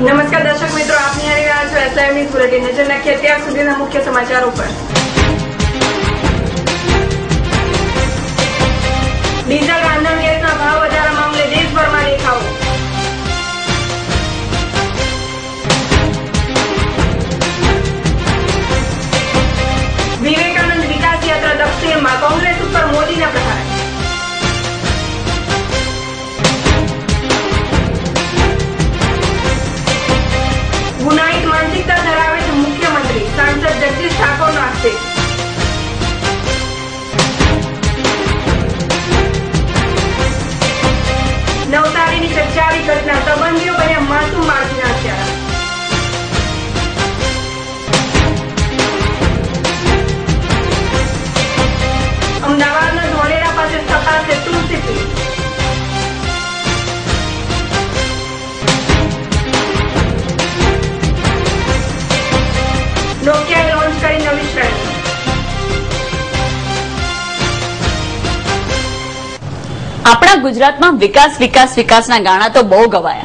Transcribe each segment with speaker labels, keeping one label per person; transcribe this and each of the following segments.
Speaker 1: News. Bulletin નજર નાખીએ અત્યાર સુધીના મુખ્ય સમાચારો પર. ડીઝલ રાંધણ ગેસના ભાવ વધારા મામલે દેશભરમાં દેખાવો. વિવેકાનંદ વિકાસ યાત્રા દક્ષિણમાં કોંગ્રેસ ઉપર મોદીના પ્રહાર.
Speaker 2: આપણા ગુજરાતમાં વિકાસ વિકાસ વિકાસના ગાણા તો બહુ ગવાયા.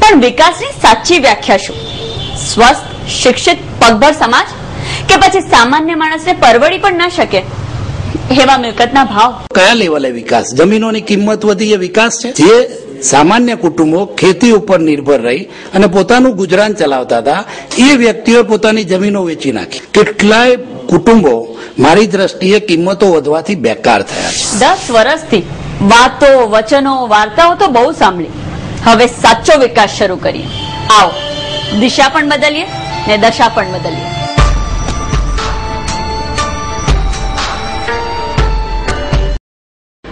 Speaker 2: પણ વિકાસની સાચી વ્યાખ્યા શું? સ્વસ્થ શિક્ષિત પગભર સમાજ? કે પછી સામાન્ય માણસને પરવડી પણ ના શકે? એવા મિલકતના ભાવ.
Speaker 3: કયા લેવલે વિકાસ? જમીનોની કિંમત વધી એ વિકાસ છે? જે સામાન્ય કુટુંબો ખેતી ઉપર નિર્ભર રહી અને પોતાનું ગુજરાન ચલાવતા હતા એ વ્યક્તિઓ પોતાની જમીનો વેચી નાખી. કેટલાય કુટુંબો મારી દ્રષ્ટિએ કિંમતો વધવાથી બેકાર થયા છે.
Speaker 2: દસ વર્ષથી વાતો, વચનો, વાર્તાઓ તો બહુ સાંભળી. હવે સાચો વિકાસ શરૂ કરીએ. આવો. દિશા પણ બદલીએ ને દશા પણ બદલીએ.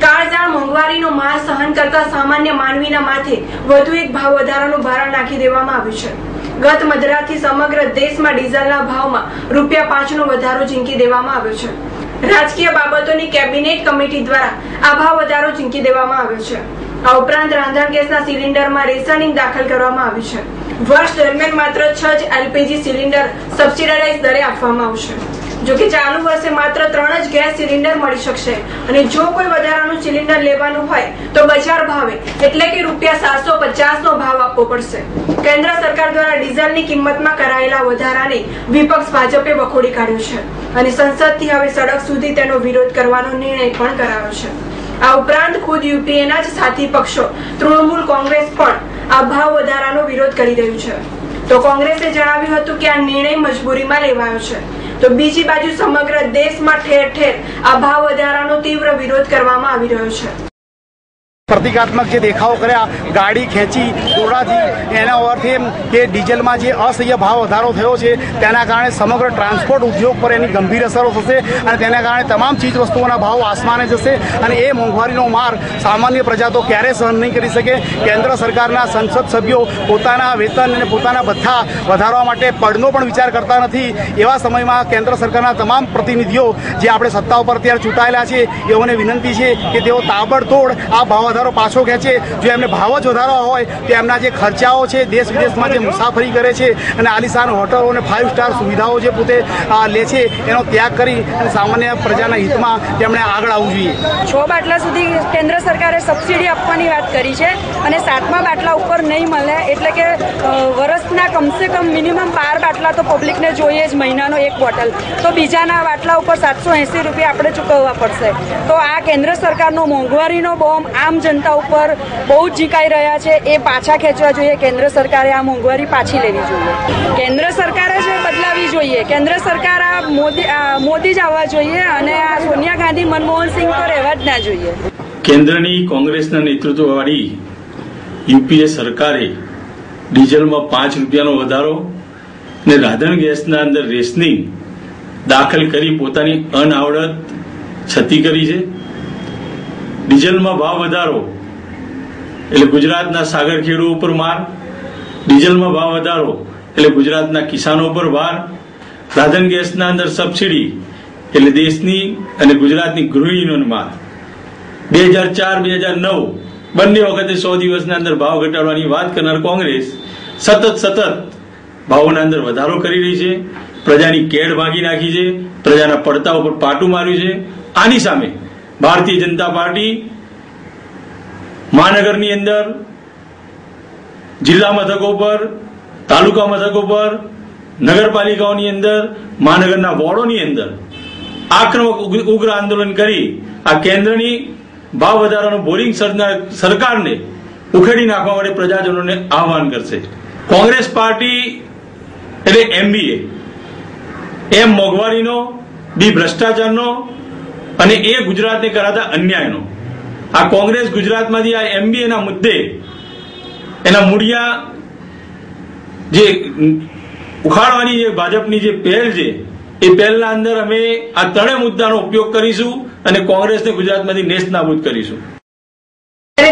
Speaker 1: કાળઝાળ માર સહન કરતા સામાન્ય માનવીના માથે વધુ એક ભાવ વધારાનું ભારણ નાખી દેવામાં આવ્યું છે. ગત મધરાતથી સમગ્ર દેશમાં ડીઝલના ભાવમાં રૂપિયા પાંચનો વધારો ઝીંકી દેવામાં આવ્યો છે. રાજકીય બાબતોની કેબિનેટ કમિટી દ્વારા આ ભાવ વધારો ઝીંકી દેવામાં આવ્યો છે. આ ઉપરાંત રાંધણ ગેસના સિલિન્ડરમાં રેશનિંગ દાખલ કરવામાં આવ્યું છે. વર્ષ દરમિયાન માત્ર છ જ એલપીજી સિલિન્ડર સબસિડાઇઝ દરે આપવામાં આવશે. જો કે ચાલુ વર્ષે માત્ર ત્રણ જ ગેસ સિલિન્ડર મળી શકશે અને જો કોઈ વધારાનું સિલિન્ડર લેવાનું હોય તો બજાર ભાવે, એટલે કે રૂપિયા સાતસો પચાસ નો ભાવ આપવો પડશે. કેન્દ્ર સરકાર દ્વારા ડીઝલની કિંમતમાં કરાયેલા વધારાને વિપક્ષ ભાજપે વખોડી કાઢ્યો છે. અને સંસદથી હવે સડક સુધી તેનો વિરોધ કરવાનો નિર્ણય પણ કરાયો છે. આ ઉપરાંત ખુદ યુપીએના જ સાથી પક્ષો તૃણમૂલ કોંગ્રેસ પણ આ ભાવ વધારાનો વિરોધ કરી રહ્યું છે. તો કોંગ્રેસે જણાવ્યું હતું કે આ નિર્ણય મજબૂરીમાં લેવાયો છે. તો બીજી બાજુ સમગ્ર દેશમાં ઠેર ઠેર આ ભાવ વધારાનો તીવ્ર વિરોધ કરવામાં આવી રહ્યો છે.
Speaker 4: પ્રતિકાત્મક જે દેખાવો કર્યા, ગાડી ખેંચી દોડાથી એના અર્થ કે ડીઝલમાં જે અસહ્ય ભાવ વધારો થયો છે, તેના કારણે સમગ્ર ટ્રાન્સપોર્ટ ઉદ્યોગ પર એની ગંભીર અસરો થશે અને તેના કારણે તમામ ચીજ વસ્તુઓના ભાવ આસમાને જશે અને એ મોંઘવારીનો માર સામાન્ય પ્રજા તો ક્યારે સહન નહીં કરી શકે. કેન્દ્ર સરકારના સંસદ સભ્યો પોતાના વેતન અને પોતાના ભથ્થા વધારવા માટે પડનો પણ વિચાર કરતા નથી. એવા સમયમાં કેન્દ્ર સરકારના તમામ પ્રતિનિધિઓ જે આપણે સત્તા ઉપર અત્યારે ચૂંટાયેલા છે, એઓને વિનંતી છે કે તેઓ તાબડતોડ આ ભાવ વધારો પાછો ખેંચે, જો એમને ભાવ જ વધારવા હોય, તો એમના જે ખર્ચાઓ છે દેશ વિદેશમાં જે મુસાફરી કરે છે અને આલિશાન હોટલો અને ફાઇવ સ્ટાર સુવિધાઓ જે પોતે લે છે, એનો ત્યાગ કરી અને સામાન્ય પ્રજાના હિતમાં તેમણે આગળ આવવું જોઈએ.
Speaker 5: છ બાટલા સુધી કેન્દ્ર સરકારે સબસિડી આપવાની વાત કરી છે અને સાતમા બાટલા ઉપર નહીં મળે એટલે કે વર્ષના કમસે કમ મિનિમમ બાર બાટલા તો પબ્લિકને જોઈએ જ મહિનાનો એક બોટલ. તો બીજાના બાટલા ઉપર સાતસો એંસી રૂપિયા આપણે ચૂકવવા પડશે. તો આ કેન્દ્ર સરકારનો મોંઘવારીનો બોમ્બ આમ જનતા ઉપર બહુ ઝીકાઈ રહ્યા છે, એ પાછા ખેંચવા જોઈએ. કેન્દ્ર સરકારે આ મોંઘવારી પાછી લેવી જોઈએ. કેન્દ્ર સરકારે જ બદલાવી જોઈએ, કેન્દ્ર સરકાર આ મોદી મોદી જ આવવા જોઈએ અને આ સોનિયા ગાંધી, મનમોહન સિંહ તો રહેવા જ ના જોઈએ.
Speaker 6: કેન્દ્રની કોંગ્રેસના નેતૃત્વવાળી યુપીએ સરકારે ડીઝલમાં પાંચ રૂપિયાનો વધારો ને રાધણ ગેસના અંદર રેશનિંગ દાખલ કરી પોતાની અનાવડત છતી કરી છે. ડીઝલમાં ભાવ વધારો, એટલે ગુજરાતના સાગર ખેડૂ ઉપર માર. ડીઝલમાં ભાવ વધારો, એટલે ગુજરાતના કિસાનો પર ભાર. રાધન ગેસના અંદર સબસિડી, એટલે દેશની અને ગુજરાતની ગૃહિણીઓને માર. બે હજાર ચાર, બે હજાર નવ, બંને વખતે સો દિવસના અંદર ભાવ ઘટાડવાની વાત કરનાર કોંગ્રેસ સતત સતત ભાવોના અંદર વધારો કરી રહી છે. પ્રજાની કેડ ભાગી નાખી છે. પ્રજાના પડતા ઉપર પાટું માર્યું છે. આની સામે ભારતીય જનતા પાર્ટી મહાનગરની અંદર, જિલ્લા મથકો પર, તાલુકા મથકો પર, નગરપાલિકાઓની અંદર, મહાનગરના વોર્ડોની અંદર આક્રમક ઉગ્ર- આંદોલન કરી આ કેન્દ્રની ભાવ વધારાનું બોરિંગ સર્જનાર સરકારને ઉખેડી નાખવા માટે પ્રજાજનોને આહવાન કરશે. કોંગ્રેસ પાર્ટી એટલે એમબીએ. એમ મોંઘવારીનો, બી ભ્રષ્ટાચારનો અને એ ગુજરાતને કરાતા અન્યાયનો. આ કોંગ્રેસ ગુજરાતમાંથી આ એમબીએ ના મુદ્દે એના મૂળિયા જે ઉખાડવાની જે ભાજપની જે પહેલ છે, એ પહેલના અંદર અમે આ ત્રણેય મુદ્દાનો ઉપયોગ કરીશું અને કોંગ્રેસને ગુજરાતમાંથી નેસ્ત નાબૂદ કરીશું.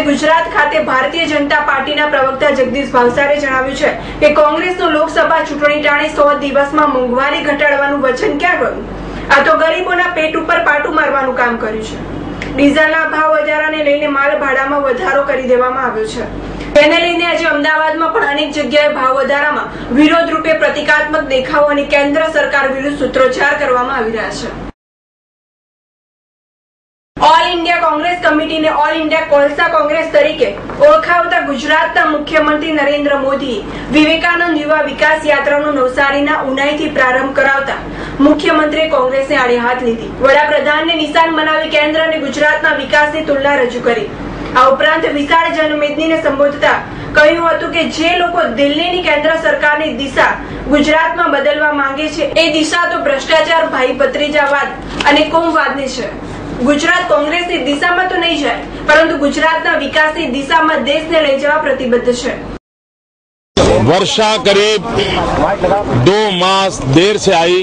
Speaker 1: ગુજરાત ખાતે ભારતીય જનતા પાર્ટીના પ્રવક્તા જગદીશ ભાવસારે જણાવ્યું છે કે કોંગ્રેસનું લોકસભા ચૂંટણી ટાણે સો દિવસમાં મોંઘવારી ઘટાડવાનું વચન ક્યાં ગયું? આ તો ગરીબોના પેટ ઉપર પાટું મારવાનું કામ કર્યું છે. ડીઝલના ભાવ વધારાને લઈને માલ ભાડામાં વધારો કરી દેવામાં આવ્યો છે. તેને લઈને આજે અમદાવાદમાં પણ અનેક જગ્યાએ ભાવ વધારામાં વિરોધ રૂપે પ્રતિકાત્મક દેખાવો અને કેન્દ્ર સરકાર વિરુદ્ધ સૂત્રોચ્ચાર કરવામાં આવી રહ્યા છે. ઇન્ડિયા કોંગ્રેસ કમિટીને ઓલ ઇન્ડિયા કોલસા કોંગ્રેસ તરીકે ઓળખાવતા ગુજરાતના મુખ્યમંત્રી નરેન્દ્ર મોદી વિવેકાનંદ યુવા વિકાસ યાત્રાનો નવસારીના ઉનાઈથી પ્રારંભ કરાવતા મુખ્યમંત્રીએ કોંગ્રેસને આડે હાથ લીધી. વડાપ્રધાનને નિશાન બનાવી કેન્દ્ર અને ગુજરાતના વિકાસની તુલના રજૂ કરી. આ ઉપરાંત વિશાળ જનમેદનીને સંબોધતા કહ્યું હતું કે જે લોકો દિલ્હીની કેન્દ્ર સરકારની દિશા ગુજરાતમાં બદલવા માંગે છે, એ દિશા તો ભ્રષ્ટાચાર, ભાઈ ભત્રીજાવાદ અને કોમવાદની છે. ગુજરાત કોંગ્રેસની દિશામાં તો નહીં જાય પરંતુ ગુજરાતના વિકાસની દિશામાં દેશને લઈ જવા પ્રતિબદ્ધ છે
Speaker 7: वर्षा करीब दो मास देर से आई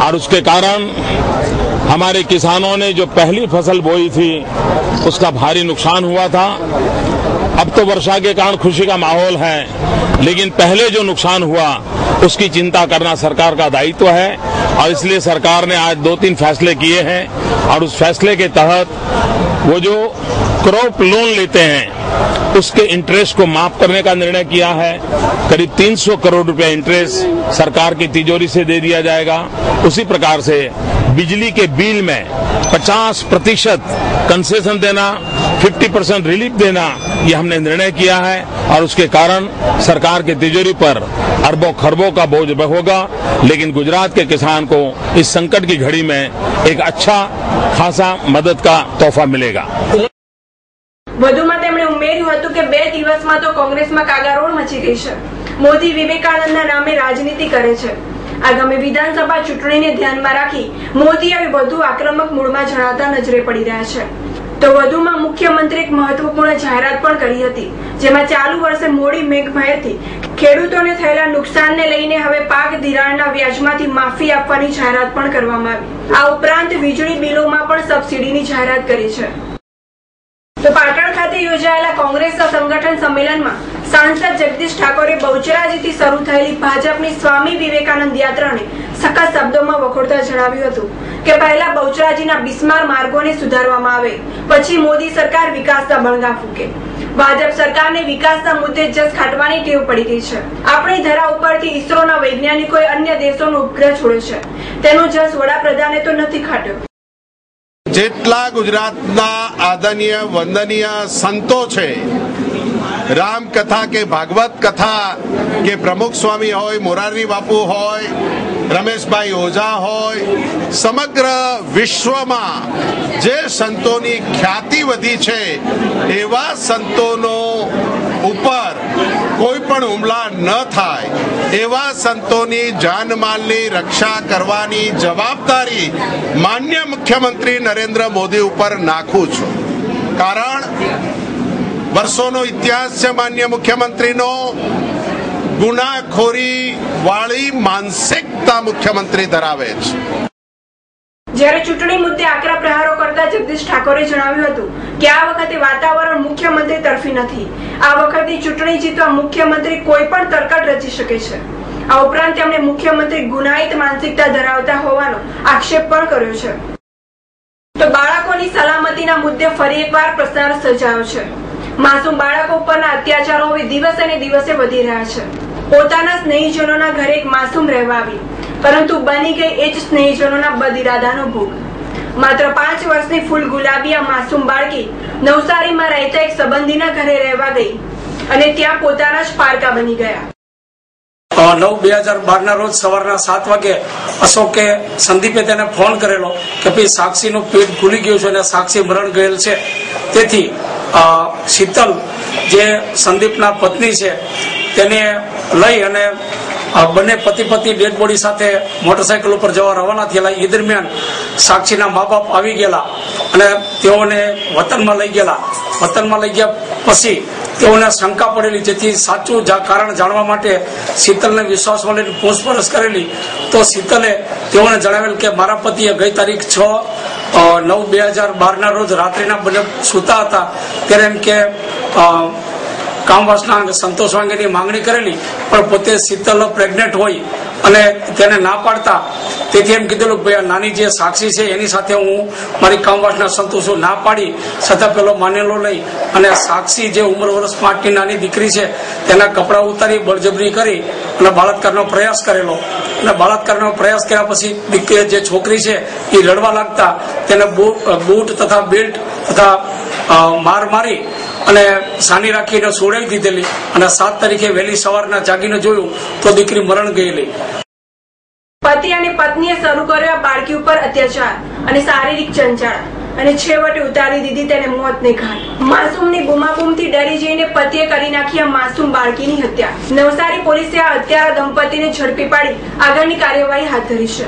Speaker 7: और उसके कारण हमारे किसानों ने जो पहली फसल बोई थी उसका भारी नुकसान हुआ था अब तो वर्षा के कारण खुशी का माहौल है, लेकिन पहले जो नुकसान हुआ, उसकी चिंता करना सरकार का दायित्व है, और इसलिए सरकार ने आज दो तीन फैसले किए हैं, और उस फैसले के तहत वो जो क्रॉप लोन लेते हैं उसके इंटरेस्ट को माफ़ करने का निर्णय किया है। करीब 300 करोड़ रुपए इंटरेस्ट सरकार की तिजोरी से दे दिया जाएगा। उसी प्रकार से बिजली के बिल में 50 प्रतिशत कंसेशन देना 50 परसेंट रिलीफ देना, ये हमने निर्णय किया है और उसके कारण सरकार की तिजोरी पर अरबों खरबों का बोझ होगा। लेकिन गुजरात के किसान को इस संकट की घड़ी में एक अच्छा खासा मदद का तोहफा मिलेगा।
Speaker 1: વધુમાં તેમણે ઉમેર્યું હતું કે બે દિવસમાં તો કોંગ્રેસમાં કાગારોળ મચી ગઈ છે. મોદી વિવેકાનંદના નામે રાજનીતિ કરે છે. આગામી વિધાનસભા ચૂંટણીને ધ્યાનમાં રાખી મોદી હવે વધુ આક્રમક મૂળમાં જણાતા નજરે પડી રહ્યા છે. તો વધુમાં મુખ્યમંત્રી એક મહત્વપૂર્ણ જાહેરાત પણ કરી હતી, જેમાં ચાલુ વર્ષે મોડી મેઘમહેરથી ખેડૂતોને થયેલા નુકસાનને લઈને હવે પાક ધિરાણના વ્યાજમાંથી માફી આપવાની જાહેરાત પણ કરવામાં આવી. આ ઉપરાંત વીજળી બિલોમાં પણ સબસિડીની જાહેરાત કરી છે. તો પાટણ ખાતે યોજાયેલા કોંગ્રેસના સંગઠન સંમેલનમાં સાંસદ જગદીશ ઠાકોરે બહુચરાજીથી શરૂ થયેલી ભાજપની સ્વામી વિવેકાનંદ યાત્રાને સખત શબ્દોમાં વખોડતા જણાવ્યું હતું કે પહેલા બહુચરાજીના બિસ્માર માર્ગોને સુધારવામાં આવે, પછી મોદી સરકાર વિકાસના બણગા ફૂકે. ભાજપ સરકારને વિકાસના મુદ્દે જસ ખાટવાની ટેવ પડી ગઈ છે. આપણી ધરા ઉપરથી ઇસરોના વૈજ્ઞાનિકોએ અન્ય દેશોનો ઉપગ્રહ છોડ્યો છે. તેનો જસ વડાપ્રધાને તો નથી ખાટ્યો.
Speaker 8: જેટલા ગુજરાતના આદરણીય, વંદનીય સંતો છે, રામકથા કે ભાગવત કથા કે પ્રમુખ સ્વામી હોય, મોરારી બાપુ હોય, રમેશભાઈ ઓઝા હોય, સમગ્ર વિશ્વમાં જે સંતોની ખ્યાતિ વધી છે, એવા સંતોનો ઉપર કોઈ પણ હુમલા ન થાય, એવા સંતોની જાનમાલની રક્ષા કરવાની જવાબદારી માન્ય મુખ્યમંત્રી નરેન્દ્ર મોદી ઉપર નાખું છું. કારણ વર્ષોનો ઇતિહાસ છે માન્ય મુખ્યમંત્રીનો, ગુનાખોરી વાળી માનસિકતા મુખ્યમંત્રી ધરાવે છે.
Speaker 1: જ્યારે ચૂંટણી મુદ્દે આકરા પ્રહારો કરતા જગદીશ ઠાકોરે જણાવ્યું હતું કે આ વખતે વાતાવરણ મુખ્યમંત્રી તરફી નથી. આ વખતે ચૂંટણી જીતવા મુખ્યમંત્રી કોઈ પણ તરકટ રચી શકે છે. આ ઉપરાંત તેમણે મુખ્યમંત્રી ગુનાહિત માનસિકતા ધરાવતા હોવાનો આક્ષેપ પણ કર્યો છે. તો બાળકોની સલામતીના મુદ્દે ફરી એકવાર પ્રસાર સર્જાયો છે. માસૂમ બાળકો ઉપરના અત્યાચારો હવે દિવસે ને દિવસે વધી રહ્યા છે. પોતાના સ્નેહીજનોના ઘરે એક માસૂમ રહેવા આવી. પરંતુ બની ગઈ એ જ સ્નેહીજનોના બદિરાદાનો ભોગ. માત્ર પાંચ વર્ષની ફૂલ ગુલાબી આ માસૂમ બાળકી નવસારીમાં રહેતા એક સંબંધીના ઘરે રહેવા ગઈ અને ત્યાં પોતાના જ પારકા બની ગયા.
Speaker 3: નવ બે હજાર બારના રોજ સવારના સાત વાગે અશોકે સંદીપે તેને ફોન કરેલો કે ભાઈ, સાક્ષીનું પેટ ખુલી ગયું છે અને સાક્ષી મરણ ગયેલ છે. તેથી શીતલ, જે સંદીપના પત્ની છે, તેને લઈ અને બંને પતિ પતિ ડેડ બોડી સાથે મોટરસાયકલ ઉપર જવા રવાના થયેલા. એ દરમિયાન સાક્ષીના મા બાપ આવી ગયેલા અને તેઓને વતનમાં લઈ ગયેલા. વતનમાં લઈ ગયા પછી તેઓને શંકા પડેલી. જેથી સાચું કારણ જાણવા માટે શીતલને વિશ્વાસમાં લઈને પૂછપરછ કરેલી. તો શીતલે તેઓને જણાવેલ કે મારા પતિએ ગઈ તારીખ છ નવ બે હજાર બારના રોજ રાત્રિના બંને સૂતા હતા. ત્યારે એમ કે કામવાસના અને સંતોષ અંગેની માંગણી કરેલી, પણ પોતે શીતલ પ્રેગ્નેન્ટ હોય અને તેને ના પાડતા, તેથી એમ કીધેલું ભાઈ નાની જે સાક્ષી છે, એની સાથે હું મારી કામવાસના સંતોષો ના પાડી, છતાં પેલો માનેલો લઈ અને સાક્ષી જે ઉંમર વર્ષ પાંચની નાની દીકરી છે, તેના કપડાં ઉતારી બળજબરી કરી અને બળાત્કારનો પ્રયાસ કરેલો. અને બળાત્કારનો પ્રયાસ કર્યા પછી દીકરી જે છોકરી છે, એ રડવા લાગતા તેને બૂટ તથા બેલ્ટ તથા માર મારી અને સાની રાખીને સોડાવી દીધેલી અને સાત તારીખે વહેલી સવારના જાગીને જોયું તો દીકરી મરણ ગયેલી.
Speaker 1: પતિ અને પત્નીએ શરૂ કર્યો બાળકી ઉપર અત્યાચાર અને શારીરિક ચંચળ. અને છેવટે ઉતારી દીધી તેને મોતને ઘાટ. માસૂમની બુમાબુમથી ડરી જઈને પતિએ કરી નાખી આ માસૂમ બાળકીની હત્યા. નવસારી પોલીસે આ હત્યારા દંપતીને ઝડપી પાડી આગળની કાર્યવાહી હાથ ધરી છે.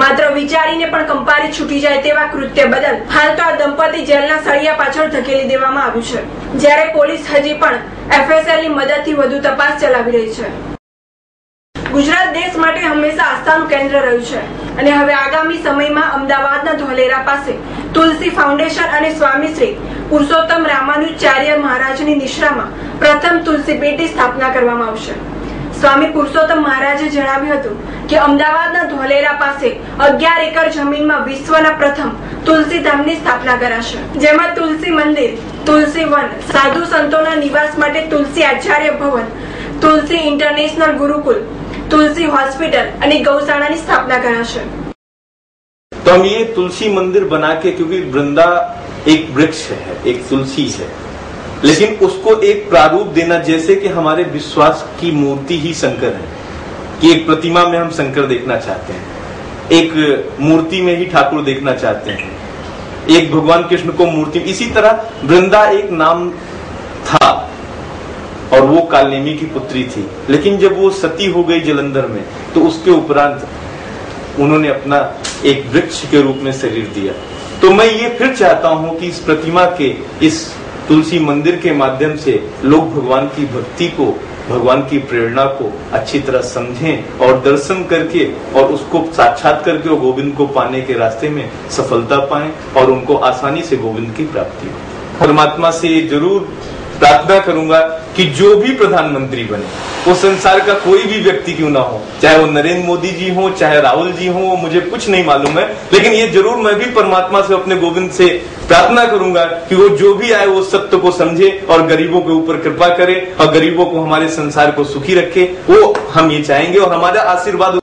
Speaker 1: માત્ર વિચારીને પણ કંપારી છૂટી જાય તેવા કૃત્ય બદલ હાલ તો આ દંપતી જેલના સળિયા પાછળ ધકેલી દેવામાં આવ્યું છે. જ્યારે પોલીસ હજી પણ એફએસએલની મદદથી વધુ તપાસ ચલાવી રહી છે. ગુજરાત દેશ માટે હંમેશા આસ્થાનું કેન્દ્ર રહ્યું છે. અને હવે આગામી સમયમાં અમદાવાદના ધોલેરા પાસે તુલસી ફાઉન્ડેશન અને સ્વામીશ્રી પુરુષોત્તમ રામાનુચાર્ય મહારાજની નિશ્રામાં પ્રથમ તુલસી પેટી સ્થાપના કરવામાં આવશે. સ્વામી પુરુષોત્તમ મહારાજે જણાવ્યું હતું કે અમદાવાદના ધોલેરા પાસે અગિયાર એકર જમીનમાં વિશ્વના પ્રથમ તુલસી ધામની સ્થાપના કરાશે જેમાં તુલસી મંદિર તુલસી વન સાધુ સંતોના નિવાસ માટે તુલસી આચાર્ય ભવન તુલસી ઇન્ટરનેશનલ ગુરુકુલ तुलसी हॉस्पिटल અને ગૌશાળાની સ્થાપના કરાશે
Speaker 9: तो हम ये तुलसी मंदिर बना के क्योंकि वृंदा एक वृक्ष है एक तुलसी है लेकिन उसको एक प्रारूप देना, जैसे कि हमारे विश्वास की मूर्ति ही शंकर है, कि एक प्रतिमा में हम शंकर देखना चाहते हैं, एक मूर्ति में ही ठाकुर देखना चाहते हैं, एक भगवान कृष्ण को मूर्ति। इसी तरह वृंदा एक नाम था, और वो कालनेमी की पुत्री थी। लेकिन जब वो सती हो गई जलंधर में तो उसके उपरांत उन्होंने अपना एक वृक्ष के रूप में शरीर दिया। तो मैं ये फिर चाहता हूँ कि इस प्रतिमा के इस तुलसी मंदिर के माध्यम से लोग भगवान की भक्ति को, भगवान की प्रेरणा को अच्छी तरह समझें और दर्शन करके और उसको साक्षात करके और गोविंद को पाने के रास्ते में सफलता पाएँ और उनको आसानी से गोविंद की प्राप्ति हो। परमात्मा से ज़रूर प्रार्थना करूँगा कि जो भी प्रधानमंत्री बने, वो संसार का कोई भी व्यक्ति क्यों ना हो, चाहे वो नरेंद्र मोदी जी हो, चाहे राहुल जी हो, वो मुझे कुछ नहीं मालूम है, लेकिन ये ज़रूर मैं भी परमात्मा से अपने गोविंद से प्रार्थना करूँगा कि वो जो भी आए, वो सत्य को समझे और गरीबों के ऊपर कृपा करे और गरीबों को हमारे संसार को सुखी रखे, वो हम ये चाहेंगे और हमारा आशीर्वाद